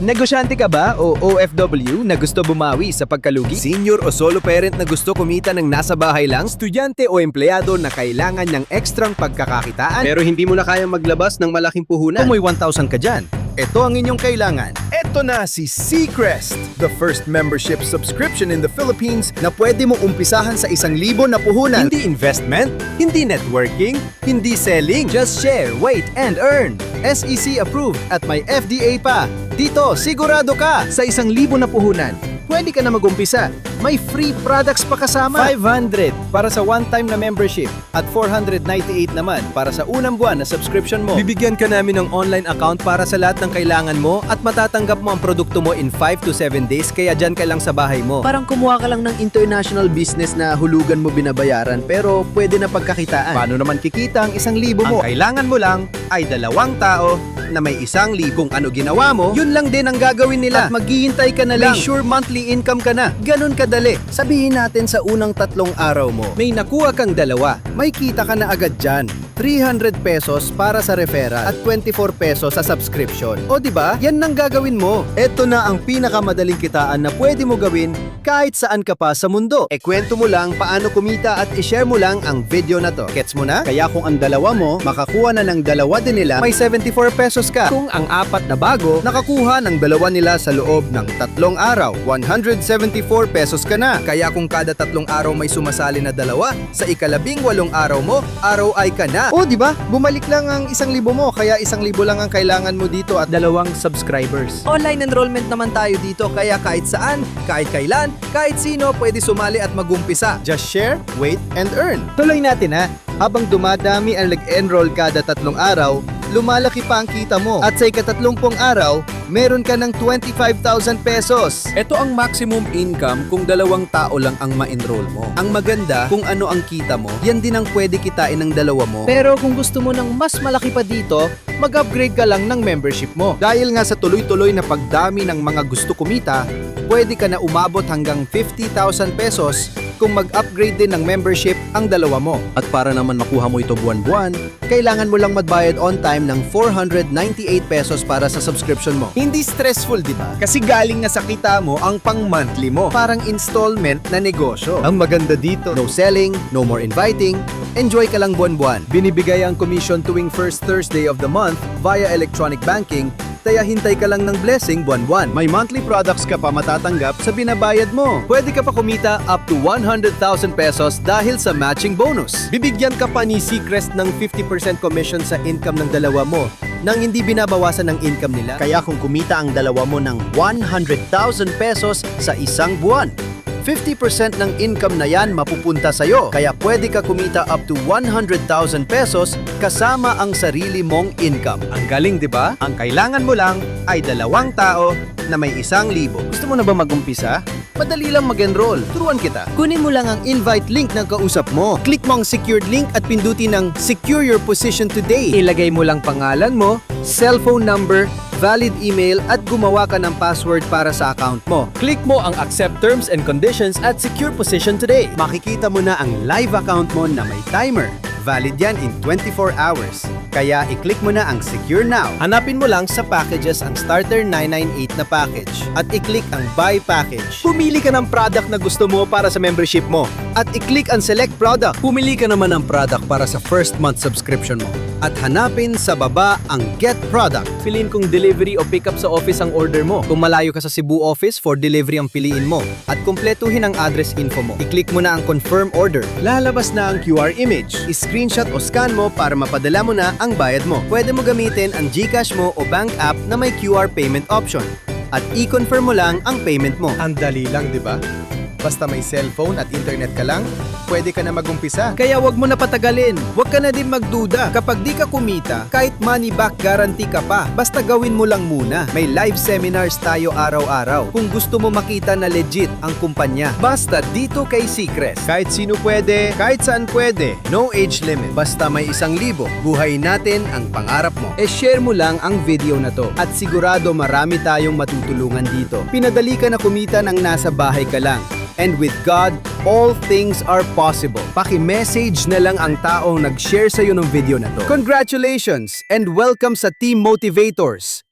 Negosyante ka ba o OFW na gusto bumawi sa pagkalugi? Senior o solo parent na gusto kumita ng nasa bahay lang? Estudyante o empleyado na kailangan ng ekstrang pagkakakitaan? Pero hindi mo na kayang maglabas ng malaking puhunan? Kung may 1,000 ka dyan, ito ang inyong kailangan. Ito na si Seacrest, the first membership subscription in the Philippines na pwede mong umpisahan sa isang libo na puhunan. Hindi investment, hindi networking, hindi selling. Just share, wait, and earn. SEC approved at may FDA pa. Dito, sigurado ka! Sa isang libo na puhunan, pwede ka na mag-umpisa. May free products pa kasama. 500 para sa one-time na membership at 498 naman para sa unang buwan na subscription mo. Bibigyan ka namin ng online account para sa lahat ng kailangan mo at matatanggap mo ang produkto mo in 5 to 7 days kaya dyan ka lang sa bahay mo. Parang kumuha ka lang ng international business na hulugan mo binabayaran pero pwede na pagkakitaan. Paano naman kikita ang isang libo mo? Ang kailangan mo lang ay dalawang tao na may isang libong ano ginawa mo, yun lang din ang gagawin nila. At maghihintay ka na lang. May sure monthly income ka na. Ganun kadali. Sabihin natin sa unang tatlong araw mo, May nakuha kang dalawa. may kita ka na agad dyan. 300 pesos para sa referral at 24 pesos sa subscription. O di ba? Yan nang gagawin mo. Ito na ang pinakamadaling kitaan na pwede mo gawin kahit saan ka pa sa mundo. E kwento mo lang paano kumita at i-share mo lang ang video na to. Gets mo na? Kaya kung ang dalawa mo, makakuha na ng dalawa din nila, May 74 pesos ka. Kung ang apat na bago, nakakuha ng dalawa nila sa loob ng tatlong araw. 174 pesos ka na. kaya kung kada tatlong araw may sumasali na dalawa, sa ikalabing walong araw mo, araw ay ka na. O di ba? Bumalik lang ang isang libo mo, kaya isang libo lang ang kailangan mo dito at Dalawang subscribers. Online enrollment naman tayo dito kaya kahit saan, kahit kailan, kahit sino pwede sumali at magumpisa. just share, wait, and earn. Tuloy natin ha. Habang dumadami ang nag-enroll kada tatlong araw, lumalaki pa ang kita mo. At sa ikatatlumpong araw, meron ka ng 25,000 pesos. Ito ang maximum income kung dalawang tao lang ang ma-enroll mo. Ang maganda, kung ano ang kita mo, yan din ang pwede kitain ng dalawa mo. Pero kung gusto mo ng mas malaki pa dito, mag-upgrade ka lang ng membership mo. Dahil nga sa tuloy-tuloy na pagdami ng mga gusto kumita, pwede ka na umabot hanggang 50,000 pesos kung mag-upgrade din ng membership ang dalawa mo. At para naman makuha mo ito buwan-buwan, kailangan mo lang magbayad on time ng 498 pesos para sa subscription mo. hindi stressful, di ba? Kasi galing nga sa kita mo ang pang-monthly mo. Parang installment na negosyo. Ang maganda dito, No selling, no more inviting, enjoy ka lang buwan-buwan. Binibigay ang commission tuwing first Thursday of the month via electronic banking, kaya hintay ka lang ng blessing buwan-buwan. may monthly products ka pa matatanggap sa binabayad mo. Pwede ka pa kumita up to 100,000 pesos dahil sa matching bonus. Bibigyan ka pa ni Seacrest ng 50% commission sa income ng dalawa mo nang hindi binabawasan ng income nila. Kaya kung kumita ang dalawa mo ng 100,000 pesos sa isang buwan, 50% ng income na yan mapupunta sa'yo. Kaya pwede ka kumita up to 100,000 pesos kasama ang sarili mong income. Ang galing, di ba? Ang kailangan mo lang ay dalawang tao na may isang libo. Gusto mo na ba mag-umpisa? Madali lang mag-enroll. Turuan kita. Kunin mo lang ang invite link ng kausap mo. Click mo ang secured link at pindutin ng Secure Your Position Today. Ilagay mo lang pangalan mo, cellphone number, valid email at gumawa ka ng password para sa account mo. Click mo ang Accept Terms and Conditions at Secure Position Today. Makikita mo na ang live account mo na may timer. Valid yan in 24 hours. Kaya i-click mo na ang Secure Now. Hanapin mo lang sa packages ang Starter 998 na package at i-click ang Buy Package. Pumili ka ng product na gusto mo para sa membership mo at i-click ang Select Product. Pumili ka naman ng product para sa first month subscription mo at hanapin sa baba ang Get Product. Piliin kung delivery o pick up sa office ang order mo. Kung malayo ka sa Cebu office, for delivery ang piliin mo. At kumpletuhin ang address info mo. I-click mo na ang Confirm Order. Lalabas na ang QR image. I-screenshot o scan mo para mapadala mo na ang bayad mo. Pwede mo gamitin ang GCash mo o bank app na may QR payment option. At i-confirm mo lang ang payment mo. ang dali lang, di ba? Basta may cellphone at internet ka lang, pwede ka na magumpisa. Kaya wag mo na patagalin. Wag ka na din magduda. Kapag di ka kumita, kahit money back guarantee ka pa. Basta gawin mo lang muna. May live seminars tayo araw-araw. Kung gusto mo makita na legit ang kumpanya, basta dito kay Seacrest. Kahit sino pwede, kahit saan pwede. No age limit. Basta may isang libo, buhay natin ang pangarap mo. E share mo lang ang video na to at sigurado marami tayong matutulungan dito. Pinadali ka na kumita ng nasa bahay ka lang. And with God, all things are possible. Paki-message na lang ang taong nag-share sa'yo ng video na to. Congratulations and welcome sa Team Motivators!